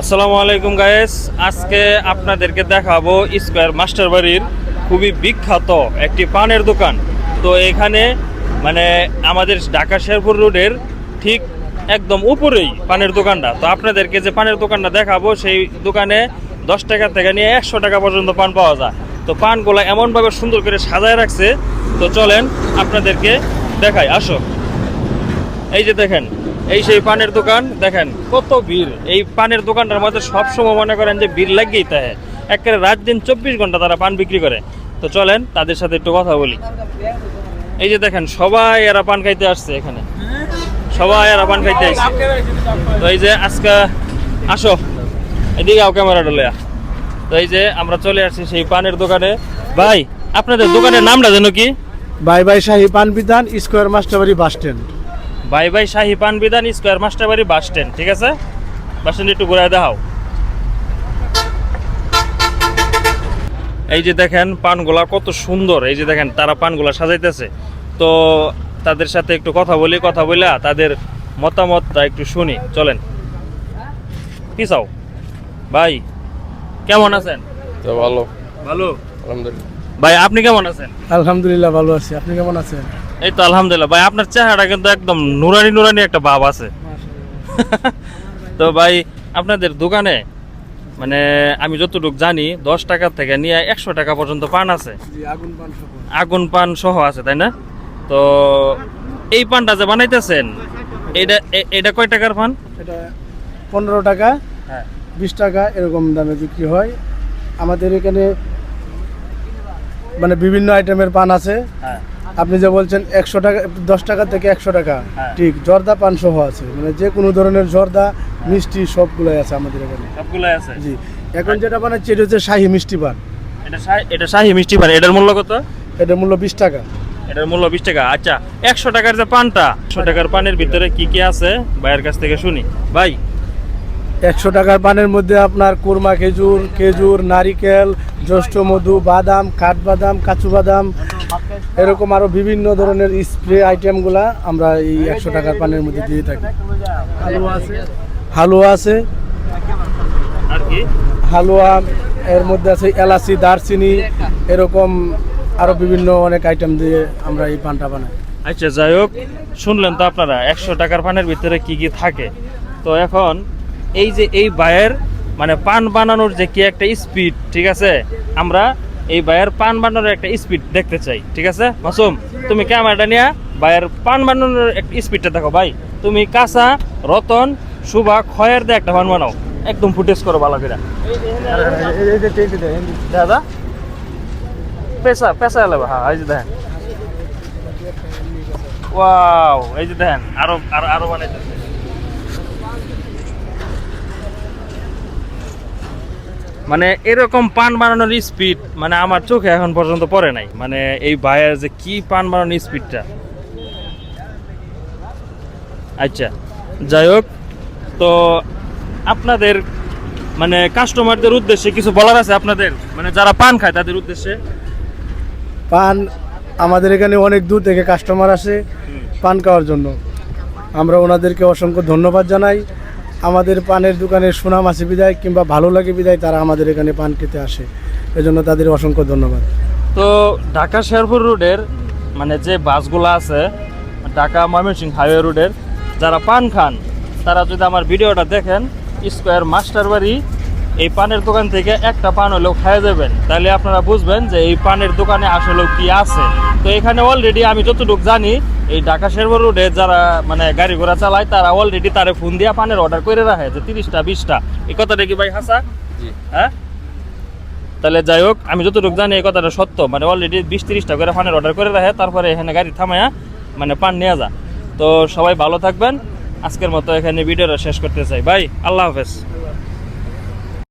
আসসালামু আলাইকুম গায়েস আজকে আপনাদেরকে দেখাবো স্কোয়ার মাস্টার বাড়ির খুবই বিখ্যাত একটি পানের দোকান। তো এখানে মানে আমাদের ঢাকা শেরপুর রোডের ঠিক একদম উপরেই পানের দোকানটা। তো আপনাদেরকে যে পানের দোকানটা দেখাবো, সেই দোকানে দশ টাকা থেকে নিয়ে একশো টাকা পর্যন্ত পান পাওয়া যায়। তো পানগুলো এমনভাবে সুন্দর করে সাজায় রাখছে। তো চলেন আপনাদেরকে দেখাই। আসো। এই যে দেখেন, এই সেই পানের দোকান, দেখেন কত ভিড়। এই পানের দোকানটার মধ্যে সবসময় মনে করেন যে ভিড় লাগিয়েই থাকে একেবারে রাত দিন চব্বিশ ঘণ্টা তারা পান বিক্রি করে। তো চলেন, তাদের সাথে একটু কথা বলি। এই যে দেখেন, সবাই এরা পান খাইতে আসছে এখানে। সবাই এরা পান খাইতে আসছে। তো এই যে আজকে, আসো। এদিকে আও ক্যামেরাটা লয়া তো এই যে আমরা চলে আসছি সেই পানের দোকানে। ভাই, আপনাদের দোকানের নামটা যেন কি? Bye bye Shahi Paan Bidhan, square Masterbari bus stand. By বাই শাহী পান বিধান স্কোয়ার মাস্টারবাড়ি বাস স্ট্যান্ড ঠিক আছে? বাস স্ট্যান্ড একটু ঘুরায় দেখাও। এই যে দেখেন পানগুলা কত সুন্দর এই যে দেখেন তারা পানগুলা সাজাইতেছে। তো তাদের সাথে একটু কথা বলি কথা বলে তাদের মতামতটা একটু শুনি চলেন। কি চাও? ভাই কেমন আছেন? তো ভালো। ভালো? আলহামদুলিল্লাহ। ভাই আপনি কেমন আছেন? আলহামদুলিল্লাহ ভালো আছি। আপনি কেমন আছেন? এই তো আলহামদুলিল্লাহ। ভাই আপনার চেহারাটা কিন্তু একদম নুরানি নুরানি একটা ভাব আছে। তো ভাই আপনাদের দোকানে মানে আমি যতটুকু জানি দশ টাকা থেকে নিয়ে একশো টাকা পর্যন্ত পান আছে। আগুন পান সহ আগুন পান সহ আছে তাই না? তো এই পানটা যে বানাইতেছেন এটা এটা কয় টাকার পান? এটা পনেরো টাকা হ্যাঁ। বিশ টাকা এরকম দামে বিক্রি হয়। আমাদের এখানে মানে বিভিন্ন আইটেমের পান আছে। হ্যাঁ। আপনি যে বলছেন একশো টাকা দশ টাকা থেকে একশো টাকা হ্যাঁ। ঠিক জর্দা পান সহ আছে মানে যে কোনো ধরনের জর্দা মিষ্টি সবগুলোই আছে আমাদের এখানে। সবগুলাই আছে? জি এখন যেটা বানাচ্ছি এটা হচ্ছে শাহী মিষ্টি পান। এটা শাহি- এটা শাহি মিষ্টি পান এটার মূল্য কত? এটার মূল্য বিশ টাকা। এটার মূল্য বিশ টাকা আচ্ছা একশো টাকার যে পানটা একশো টাকার পানের ভিতরে কি কি আছে? ভাইয়ের কাছ থেকে শুনি। ভাই। একশো টাকার পানের মধ্যে আপনার কুরমা খেজুর খেজুর নারিকেল জ্যৈষ্ঠ মধু বাদাম কাঠবাদাম কাচু বাদাম এরকম আরও বিভিন্ন ধরনের স্প্রে আইটেমগুলা আমরা এই একশো টাকার পানের মধ্যে দিয়ে থাকি। হালুয়া আছে। হালুয়া, এর মধ্যে আছে এলাচি, দারচিনি, এরকম আরও বিভিন্ন অনেক আইটেম দিয়ে আমরা এই পানটা বানাই। আচ্ছা যাই হোক, শুনলেন তো আপনারা, একশো টাকার পানের ভিতরে কি কি থাকে? তো এখন এই যে এই বায়ের মানে পান বানানোর যে কি একটা স্পিড ঠিক আছে? আমরা এই বায়ের পান বানানোর একটা স্পিড দেখতে চাই, ঠিক আছে? মাসুম, তুমি ক্যামেরাটা নিয়ে বায়ের পান বানানোর একটা স্পিডটা দেখো ভাই। তুমি কাঁচা, রতন সুভা খয়ের দিয়ে একটা পান বানাও। একদম ফুটেজ করো ভালো করে। দাদা? পেশা পেশা এলে হ্যাঁ এই যে দেখেন। ওয়াও, এই যে দেখেন, আরও আরও আরও বানাইতেছে। মানে এরকম পান বানানোর স্পিড মানে আমার চোখে এখন পর্যন্ত পড়ে নাই। মানে এই বায়ের যে কি পান বানানোর স্পিডটা আচ্ছা যাই হোক তো আপনাদের মানে কাস্টমারদের উদ্দেশ্যে কিছু বলার আছে আপনাদের? মানে যারা পান খায় তাদের উদ্দেশ্যে। পান আমাদের এখানে অনেক দূর থেকে কাস্টমার আসে পান খাওয়ার জন্য। আমরা ওনাদেরকে অসংখ্য ধন্যবাদ জানাই। আমাদের পানের দোকানে সুনাম আছে বিদায় কিংবা ভালো লাগে বিদায়, তারা আমাদের এখানে পান খেতে আসে। এজন্য তাদের অসংখ্য ধন্যবাদ। তো ঢাকা শেরপুর রোডের মানে যে বাসগুলো আছে, ঢাকা ময়মনসিংহ হাইওয়ে রোডের, যারা পান খান, তারা যদি আমার ভিডিওটা দেখেন স্কোয়ার মাস্টার বাড়ি এই পানের দোকান থেকে একটা পান হলেও খেয়ে যাবেন। তাহলে আপনারা বুঝবেন যে এই পানের দোকানে আসলে কি আছে। তো এখানে অলরেডি আমি যতটুকু জানি এই ঢাকা শেরপুর রোডে যারা মানে গাড়ি ঘোড়া চালায় তারা অলরেডি তারে ফোন দিয়ে পানের অর্ডার করে রাখে যে তিরিশটা বিশটা। এই কথাটা কি ভাই হাসা? হ্যাঁ? তাহলে যাই হোক আমি যতটুকু জানি এই কথাটা সত্য। মানে অলরেডি বিশ তিরিশটা করে পানের অর্ডার করে রাখে তারপরে এখানে গাড়ি থামায়া মানে পান নিয়ে যা তো সবাই ভালো থাকবেন। আজকের মতো এখানে ভিডিওটা শেষ করতে চাই। ভাই আল্লাহ হাফেজ।